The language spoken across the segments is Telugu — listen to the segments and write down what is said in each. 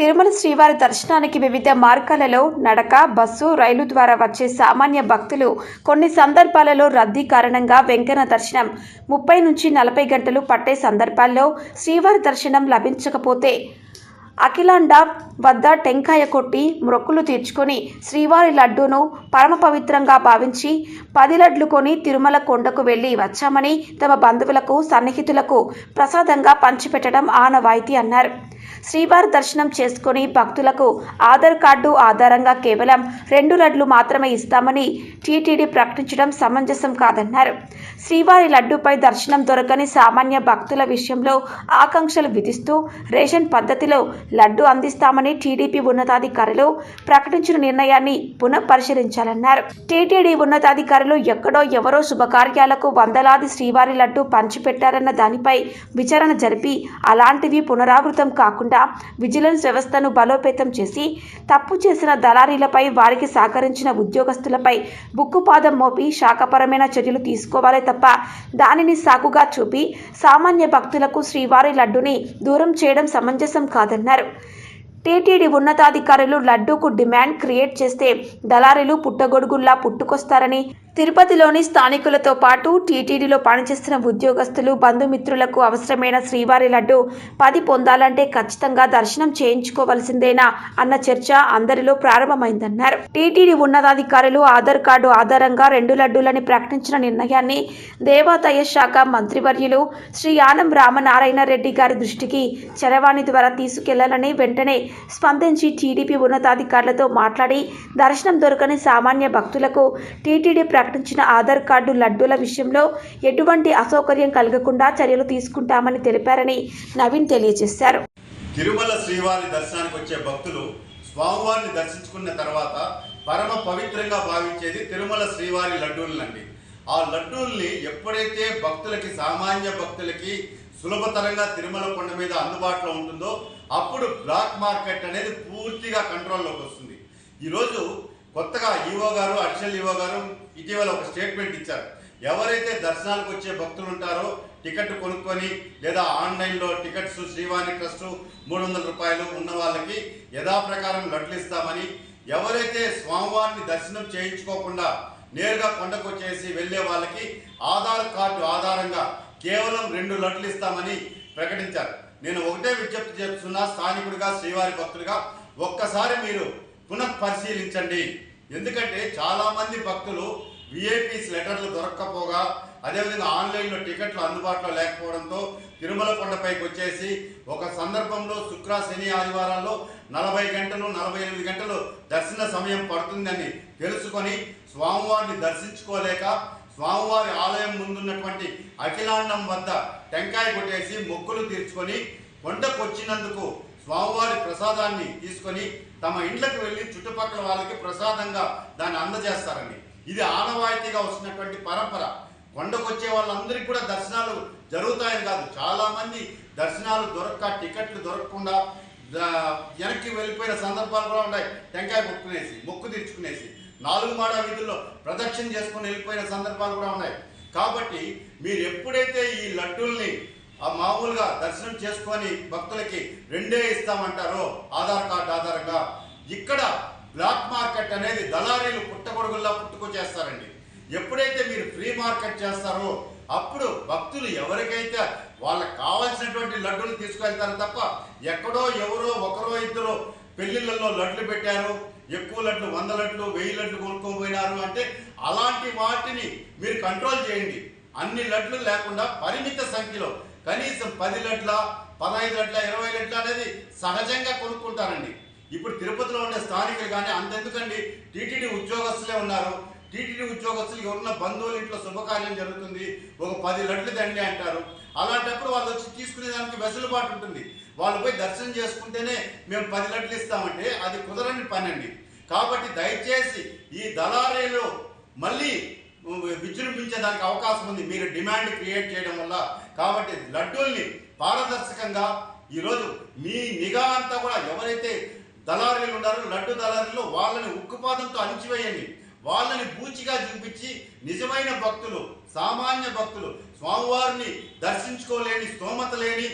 తిరుమల శ్రీవారి దర్శనానికి వివిధ మార్గాలలో నడక బస్సు రైలు ద్వారా వచ్చే సామాన్య భక్తులు కొన్ని సందర్భాలలో రద్దీ కారణంగా వెంకన్న దర్శనం ముప్పై నుంచి నలభై గంటలు పట్టే సందర్భాల్లో శ్రీవారి దర్శనం లభించకపోతే అఖిలాండ వద్ద టెంకాయ కొట్టి మొక్కులు తీర్చుకొని శ్రీవారి లడ్డూను పరమ పవిత్రంగా భావించి పది లడ్లు కొని తిరుమల కొండకు వెళ్ళి వచ్చామని తమ బంధువులకు సన్నిహితులకు ప్రసాదంగా పంచిపెట్టడం ఆనవాయితీ అన్నారు. శ్రీవారి దర్శనం చేసుకుని భక్తులకు ఆధార్ కార్డు ఆధారంగా కేవలం రెండు లడ్లు మాత్రమే ఇస్తామని టీటీడీ ప్రకటించడం సమంజసం కాదన్నారు. శ్రీవారి లడ్డుపై దర్శనం దొరకని సామాన్య భక్తుల విషయంలో ఆకాంక్షలు విధిస్తూ రేషన్ పద్ధతిలో లడ్డు అందిస్తామని టీడీపీ ఉన్నతాధికారులు ప్రకటించిన నిర్ణయాన్ని పునఃపరిశీలించాలన్నారు. టీటీడీ ఉన్నతాధికారులు ఎక్కడో ఎవరో శుభకార్యాలకు వందలాది శ్రీవారి లడ్డు పంచిపెట్టారన్న దానిపై విచారణ జరిపి అలాంటివి పునరావృతం కాకుండా విజిలెన్స్ వ్యవస్థను బలోపేతం చేసి తప్పు చేసిన దళారీలపై వారికి సహకరించిన ఉద్యోగస్తులపై బుక్కుపాదం మోపి శాఖపరమైన చర్యలు తీసుకోవాలే తప్ప దానిని సాకుగా చూపి సామాన్య భక్తులకు శ్రీవారి లడ్డుని దూరం చేయడం సమంజసం కాదన్నారు. టీటీడీ ఉన్నతాధికారులు లడ్డూకు డిమాండ్ క్రియేట్ చేస్తే దళారీలు పుట్టగొడుగుల్లా పుట్టుకొస్తారని తిరుపతిలోని స్థానికులతో పాటు టీటీడీలో పనిచేస్తున్న ఉద్యోగస్తులు బంధుమిత్రులకు అవసరమైన శ్రీవారి లడ్డు పది పొందాలంటే ఖచ్చితంగా దర్శనం చేయించుకోవలసిందేనా అన్న చర్చ అందరిలో ప్రారంభమైందన్నారు. టీటీడీ ఉన్నతాధికారులు ఆధార్ కార్డు ఆధారంగా రెండు లడ్డూలని ప్రకటించిన నిర్ణయాన్ని దేవాదాయ శాఖ మంత్రివర్యులు శ్రీ ఆనం రామనారాయణ రెడ్డి గారి దృష్టికి చరవాణి ద్వారా తీసుకెళ్ళాలని వెంటనే స్పందించి టీడీపీ ఉన్నతాధికారులతో మాట్లాడి దర్శనం దొరకని సామాన్య భక్తులకు టీటీడీ ప్రకటించిన ఆధార్ కార్డు లడ్డూల విషయంలో ఎటువంటి అసౌకర్యం కలగకుండా చర్యలు తీసుకుంటామని తెలిపారని నవీన్ తెలియజేశారు. తిరుమల శ్రీవారి దర్శనానికి వచ్చే భక్తులు స్వామివారిని దర్శించుకున్న తర్వాత పరమ పవిత్రంగా భావించేది తిరుమల శ్రీవారి లడ్డూలనండి. ఆ లడ్డూల్ని ఎప్పుడైతే భక్తులకి సామాన్య భక్తులకి సులభతరంగా తిరుమల కొండ మీద అందుబాటులో ఉంటుందో అప్పుడు బ్లాక్ మార్కెట్ అనేది పూర్తిగా కంట్రోల్లోకి వస్తుంది. ఈరోజు కొత్తగా ఈవో గారు అడిషనల్ ఈవో గారు ఇటీవల ఒక స్టేట్మెంట్ ఇచ్చారు. ఎవరైతే దర్శనాలకు వచ్చే భక్తులు ఉంటారో టికెట్ కొనుక్కొని లేదా ఆన్లైన్లో టికెట్స్ శ్రీవాణి ట్రస్ట్ మూడు వందల రూపాయలు ఉన్న వాళ్ళకి యథాప్రకారం లడ్లు ఇస్తామని ఎవరైతే స్వామివారిని దర్శనం చేయించుకోకుండా నేరుగా కొండకు వచ్చేసి వెళ్ళే వాళ్ళకి ఆధార్ కార్డు ఆధారంగా కేవలం రెండు లడ్లు ఇస్తామని ప్రకటించారు. నేను ఒకటే విజ్ఞప్తి చేస్తున్నా స్థానికుడిగా శ్రీవారి భక్తుడిగా ఒక్కసారి మీరు పునః పరిశీలించండి ఎందుకంటే చాలా మంది భక్తులు విఐపీస్ లెటర్లు దొరక్కపోగా అదేవిధంగా ఆన్లైన్లో టికెట్లు అందుబాటులో లేకపోవడంతో తిరుమల కొండపైకి వచ్చేసి ఒక సందర్భంలో శుక్ర శని ఆదివారాల్లో నలభై గంటలు నలభై ఎనిమిది గంటలు దర్శన సమయం పడుతుందని తెలుసుకొని స్వామివారిని దర్శించుకోలేక స్వామివారి ఆలయం ముందున్నటువంటి అఖిలాండం వద్ద టెంకాయ కొట్టేసి మొక్కులు తీర్చుకొని కొండకొచ్చినందుకు స్వామివారి ప్రసాదాన్ని తీసుకొని తమ ఇండ్లకు వెళ్ళి చుట్టుపక్కల వాళ్ళకి ప్రసాదంగా దాన్ని అందజేస్తారండి ఇది ఆనవాయితీగా వస్తున్నటువంటి పరంపర. కొండకు వచ్చే వాళ్ళందరికీ కూడా దర్శనాలు జరుగుతాయని కాదు. చాలామంది దర్శనాలు దొరక్క టికెట్లు దొరకకుండా వెనక్కి వెళ్ళిపోయిన సందర్భాలు కూడా ఉన్నాయి. టెంకాయ ముక్కునేసి మొక్కు తీర్చుకునేసి నాలుగు మాడ వీధుల్లో ప్రదక్షిణ చేసుకుని వెళ్ళిపోయిన సందర్భాలు కూడా ఉన్నాయి. కాబట్టి మీరు ఎప్పుడైతే ఈ లడ్డూల్ని ఆ మామూలుగా దర్శనం చేసుకొని భక్తులకి రెండే ఇస్తామంటారో ఆధార్ కార్డు ఆధారంగా. ఇక్కడ బ్లాక్ మార్కెట్ అనేది దళారీలు పుట్టగొడుగుల్లా పుట్టుకొచ్చేస్తారండి ఎప్పుడైతే మీరు ఫ్రీ మార్కెట్ చేస్తారో అప్పుడు భక్తులు ఎవరికైతే వాళ్ళకి కావాల్సినటువంటి లడ్డులు తీసుకువెళ్తారు తప్ప ఎక్కడో ఎవరో ఒకరో ఇద్దరు పెళ్ళిళ్ళల్లో లడ్లు పెట్టారు ఎక్కువ లడ్లు వంద లడ్లు వెయ్యి లడ్లు కొనుక్కోపోయినారు అంటే అలాంటి వాటిని మీరు కంట్రోల్ చేయండి. అన్ని లడ్లు లేకుండా పరిమిత సంఖ్యలో కనీసం పది లడ్ల పదహైదు లడ్ల ఇరవై లట్ల అనేది సహజంగా కొనుక్కుంటారండి. ఇప్పుడు తిరుపతిలో ఉండే స్థానికులు కానీ అంతెందుకండి టీటీడీ ఉద్యోగస్తులే ఉన్నారు. టీటీడీ ఉద్యోగస్తులు ఎవరున్న బంధువుల ఇంట్లో శుభకార్యం జరుగుతుంది. ఒక పది లడ్లు దండి అంటారు. అలాంటప్పుడు వాళ్ళు వచ్చి తీసుకునే దానికి వెసులుబాటు ఉంటుంది. వాళ్ళు పోయి దర్శనం చేసుకుంటేనే మేము పది లడ్లు ఇస్తామంటే అది కుదరని పని అండి కాబట్టి దయచేసి ఈ దళారీలు మళ్ళీ విజృంభించేదానికి అవకాశం ఉంది. మీరు డిమాండ్ క్రియేట్ చేయడం వల్ల. కాబట్టి లడ్డూల్ని పారదర్శకంగా ఈరోజు మీ నిఘా అంతా కూడా ఎవరైతే దళారీలు ఉన్నారో లడ్డు దళారీలు వాళ్ళని ఉక్కుపాదంతో అణిచివేయండి. వాళ్ళని పూచిగా చూపించి నిజమైన భక్తులు సామాన్య భక్తులు స్వామివారిని దర్శించుకోలేని స్తోమత లేని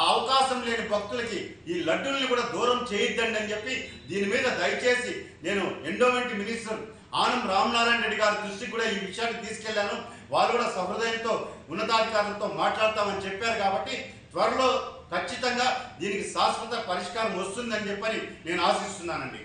ఆ అవకాశం లేని భక్తులకి ఈ లడ్డుల్ని కూడా దూరం చేయొద్దండి అని చెప్పి దీని మీద దయచేసి నేను ఎండోమెంట్ మినిస్టర్ ఆనం రామనారాయణ రెడ్డి గారి దృష్టికి కూడా ఈ విషయాన్ని తీసుకెళ్ళాను. వారు కూడా సహృదయంతో ఉన్నతాధికారులతో మాట్లాడతామని చెప్పారు కాబట్టి త్వరలో ఖచ్చితంగా దీనికి శాశ్వత పరిష్కారం వస్తుందని చెప్పని నేను ఆశిస్తున్నానండి.